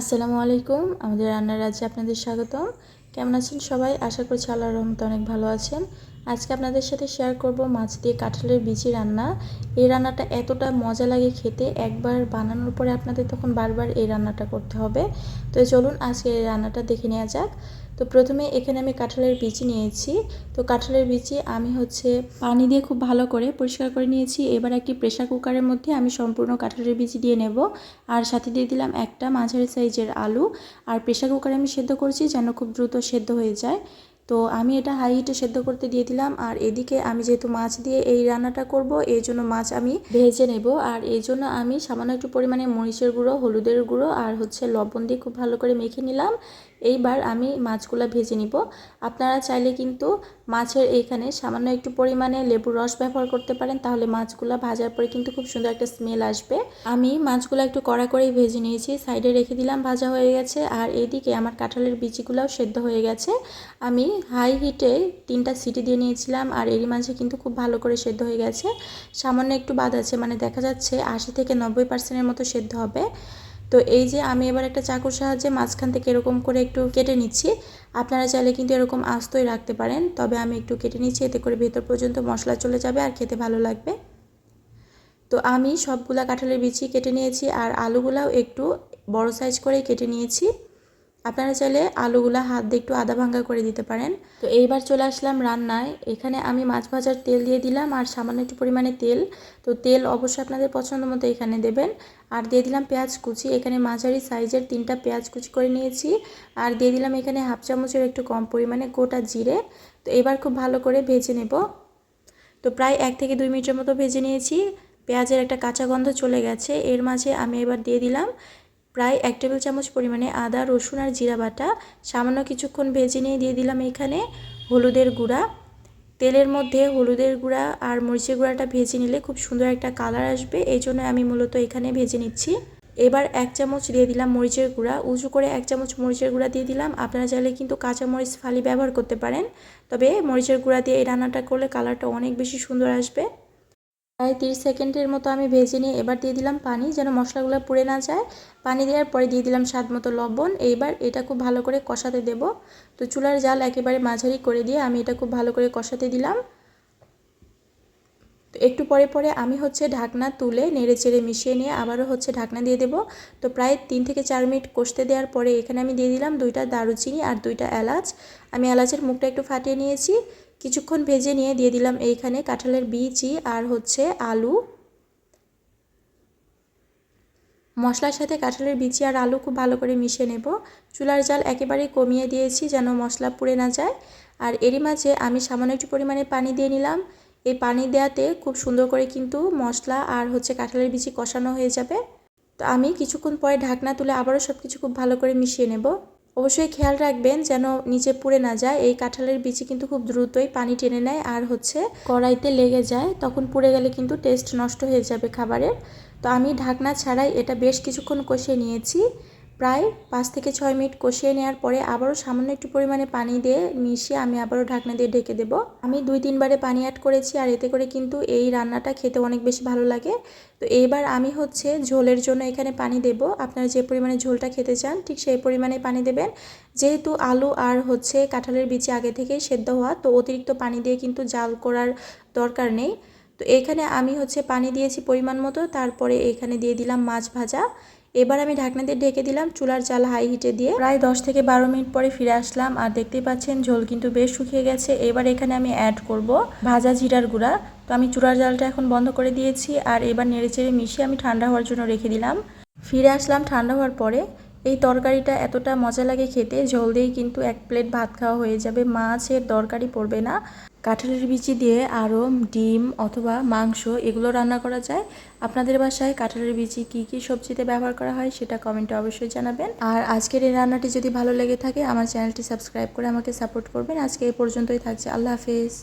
আসসালামু আলাইকুম, আমাদের রান্নার রাজ্যে আপনাদের স্বাগতম। কেমন আছেন সবাই? আশা করছি আল্লাহর রহমতে অনেক ভালো আছেন। আজকে আপনাদের সাথে শেয়ার করব মাছ দিয়ে কাঁঠালের বিচি রান্না। এই রান্নাটা এতটা মজা লাগে খেতে, একবার বানানোর পরে আপনাদের তখন বারবার এই রান্নাটা করতে হবে। তো চলুন আজকে এই রান্নাটা দেখে নেওয়া যাক। তো প্রথমে এখানে আমি কাঁঠালের বিচি নিয়েছি। তো কাঁঠালের বিচি আমি হচ্ছে পানি দিয়ে খুব ভালো করে পরিষ্কার করে নিয়েছি। এবার একটি প্রেশার কুকারের মধ্যে আমি সম্পূর্ণ কাঁঠালের বিচি দিয়ে নেব। আর সাথে দিয়ে দিলাম একটা মাঝারি সাইজের আলু। আর প্রেশার কুকারে আমি সেদ্ধ করছি যেন খুব দ্রুত সেদ্ধ হয়ে যায়। তো আমি এটা হাই হিটে সেদ্ধ করতে দিয়ে দিলাম। আর এদিকে আমি যেহেতু মাছ দিয়ে এই রান্নাটা করব, এই জন্য মাছ আমি ভেজে নেব। আর এই জন্য আমি সামান্য একটু পরিমাণে মরিচের গুঁড়ো, হলুদের গুঁড়ো আর হচ্ছে লবণ দিয়ে খুব ভালো করে মেখে নিলাম। এইবার আমি মাছগুলো ভেজে নিব। আপনারা চাইলে কিন্তু মাছের এইখানে সামান্য একটু পরিমাণে লেবুর রস ব্যবহার করতে পারেন, তাহলে মাছগুলো ভাজার পরে কিন্তু খুব সুন্দর একটা স্মেল আসবে। আমি মাছগুলো একটু কড়া করেই ভেজে নিয়েছি, সাইডে রেখে দিলাম, ভাজা হয়ে গেছে। আর এদিকে আমার কাঁঠালের বিচিগুলোও সেদ্ধ হয়ে গেছে। আমি হাই হিটে তিনটা সিটি দিয়ে নিয়েছিলাম, আর এরই মাঝে কিন্তু খুব ভালো করে সেদ্ধ হয়ে গেছে। সামান্য একটু বাদ আছে মানে দেখা যাচ্ছে আশি থেকে নব্বই পার্সেন্টের মতো সেদ্ধ হবে। তো এই যে আমি এবার একটা চাকুর সাহায্যে মাঝখান থেকে এরকম করে একটু কেটে নিচ্ছি। আপনারা চাইলে কিন্তু এরকম আস্তই রাখতে পারেন, তবে আমি একটু কেটে নিচ্ছি, এতে করে ভেতর পর্যন্ত মশলা চলে যাবে আর খেতে ভালো লাগবে। তো আমি সবগুলা কাঁঠালের বিচি কেটে নিয়েছি আর আলুগুলাও একটু বড় সাইজ করে কেটে নিয়েছি। আপনারা চাইলে আলুগুলা হাত দিয়ে একটু আদা ভাঙ্গা করে দিতে পারেন। তো এইবার চলে আসলাম রান্নায়। এখানে আমি মাছ ভাজার তেল দিয়ে দিলাম আর সামান্য একটু পরিমাণে তেল। তো তেল অবশ্যই আপনাদের পছন্দ মতো এখানে দেবেন। আর দিয়ে দিলাম পেঁয়াজ কুচি। এখানে মাঝারি সাইজের তিনটা পেঁয়াজ কুচি করে নিয়েছি। আর দিয়ে দিলাম এখানে হাফ চামচের একটু কম পরিমাণে গোটা জিরে। তো এবার খুব ভালো করে ভেজে নেব। তো প্রায় এক থেকে দুই মিনিটের মতো ভেজে নিয়েছি। পেঁয়াজের একটা কাঁচা গন্ধ চলে গেছে। এর মাঝে আমি এবার দিয়ে দিলাম প্রায় এক টেবিল চামচ পরিমাণে আদা, রসুন আর জিরা বাটা, সামান্য কিছুক্ষণ ভেজে নিয়ে দিয়ে দিলাম এখানে হলুদের গুঁড়া। তেলের মধ্যে হলুদের গুঁড়া আর মরিচের গুঁড়াটা ভেজে নিলে খুব সুন্দর একটা কালার আসবে, এই জন্য আমি মূলত এখানে ভেজে নিচ্ছি। এবার এক চামচ দিয়ে দিলাম মরিচের গুঁড়া, উঁচু করে এক চামচ মরিচের গুঁড়া দিয়ে দিলাম। আপনারা চাইলে কিন্তু কাঁচা মরিচ ফালি ব্যবহার করতে পারেন, তবে মরিচের গুঁড়া দিয়ে এই রান্নাটা করলে কালারটা অনেক বেশি সুন্দর আসবে। প্রায় তিরিশ সেকেন্ডের মতো আমি ভেজে নিয়ে এবার দিয়ে দিলাম পানি, যেন মশলাগুলো পুড়ে না যায়। পানি দেওয়ার পরে দিয়ে দিলাম স্বাদ মতো লবণ। এইবার এটা খুব ভালো করে কষাতে দেব। তো চুলার জাল একেবারে মাঝারি করে দিয়ে আমি এটা খুব ভালো করে কষাতে দিলাম। তো একটু পরে পরে আমি হচ্ছে ঢাকনা তুলে নেড়ে চেড়ে মিশিয়ে নিয়ে আবারও হচ্ছে ঢাকনা দিয়ে দেব। তো প্রায় তিন থেকে চার মিনিট কষতে দেওয়ার পরে এখানে আমি দিয়ে দিলাম দুইটা দারুচিনি আর দুইটা এলাচ। আমি এলাচের মুখটা একটু ফাটিয়ে নিয়েছি। কিছুক্ষণ ভেজে নিয়ে দিয়ে দিলাম এইখানে কাঁঠালের বীজই আর হচ্ছে আলু। মশলার সাথে কাঁঠালের বিচি আর আলু খুব ভালো করে মিশিয়ে নেব। চুলার জাল একেবারেই কমিয়ে দিয়েছি যেন মশলা পুড়ে না যায়। আর এরই মাঝে আমি সামান্য একটু পরিমাণে পানি দিয়ে নিলাম। এই পানি দেওয়াতে খুব সুন্দর করে কিন্তু মশলা আর হচ্ছে কাঁঠালের বিচি কষানো হয়ে যাবে। তো আমি কিছুক্ষণ পরে ঢাকনা তুলে আবারও সব কিছু খুব ভালো করে মিশিয়ে নেব। অবশ্যই খেয়াল রাখবেন যেন নিচে পুড়ে না যায়। এই কাঁঠালের বিচি কিন্তু খুব দ্রুতই পানি টেনে নেয় আর হচ্ছে কড়াইতে লেগে যায়। তখন পুড়ে গেলে কিন্তু টেস্ট নষ্ট হয়ে যাবে খাবারের। তো আমি ঢাকনা ছাড়াই এটা বেশ কিছুক্ষণ কষিয়ে নিয়েছি। প্রায় পাঁচ থেকে ছয় মিনিট কষিয়ে নেওয়ার পরে আবারও সামান্য একটু পরিমাণে পানি দিয়ে মিশিয়ে আমি আবারও ঢাকনা দিয়ে ঢেকে দেবো। আমি দুই তিনবারে পানি অ্যাড করেছি আর এতে করে কিন্তু এই রান্নাটা খেতে অনেক বেশি ভালো লাগে। তো এইবার আমি হচ্ছে ঝোলের জন্য এখানে পানি দেব। আপনারা যে পরিমাণে ঝোলটা খেতে চান ঠিক সেই পরিমাণে পানি দেবেন। যেহেতু আলু আর হচ্ছে কাঁঠালের বিচি আগে থেকেই সেদ্ধ হওয়া, তো অতিরিক্ত পানি দিয়ে কিন্তু জাল করার দরকার নেই। তো এখানে আমি হচ্ছে পানি দিয়েছি পরিমাণ মতো, তারপরে এখানে দিয়ে দিলাম মাছ ভাজা। এবার আমি ঢাকনা দিয়ে ঢেকে দিলাম চুলার জাল হাই হিটে দিয়ে। প্রায় দশ থেকে বারো মিনিট পরে ফিরে আসলাম আর দেখতেই পাচ্ছেন ঝোল কিন্তু বেশ শুকিয়ে গেছে। এবার এখানে আমি অ্যাড করব ভাজা জিরার গুঁড়া। তো আমি চুলার জালটা এখন বন্ধ করে দিয়েছি আর এবার নেড়ে চেড়ে মিশিয়ে আমি ঠান্ডা হওয়ার জন্য রেখে দিলাম। ফিরে আসলাম ঠান্ডা হওয়ার পরে। এই তরকারিটা এতটা মজা লাগে খেতে জল দিয়েই কিন্তু এক প্লেট ভাত খাওয়া হয়ে যাবে, মাছের দরকারি পড়বে না। কাঁঠালের বিচি দিয়ে আরও ডিম অথবা মাংস এগুলো রান্না করা যায়। আপনাদের বাসায় কাঁঠালের বিচি কি কি সবজিতে ব্যবহার করা হয় সেটা কমেন্টে অবশ্যই জানাবেন। আর আজকের এই রান্নাটি যদি ভালো লেগে থাকে, আমার চ্যানেলটি সাবস্ক্রাইব করে আমাকে সাপোর্ট করবেন। আজকে এই পর্যন্তই থাকছে। আল্লাহ হাফেজ।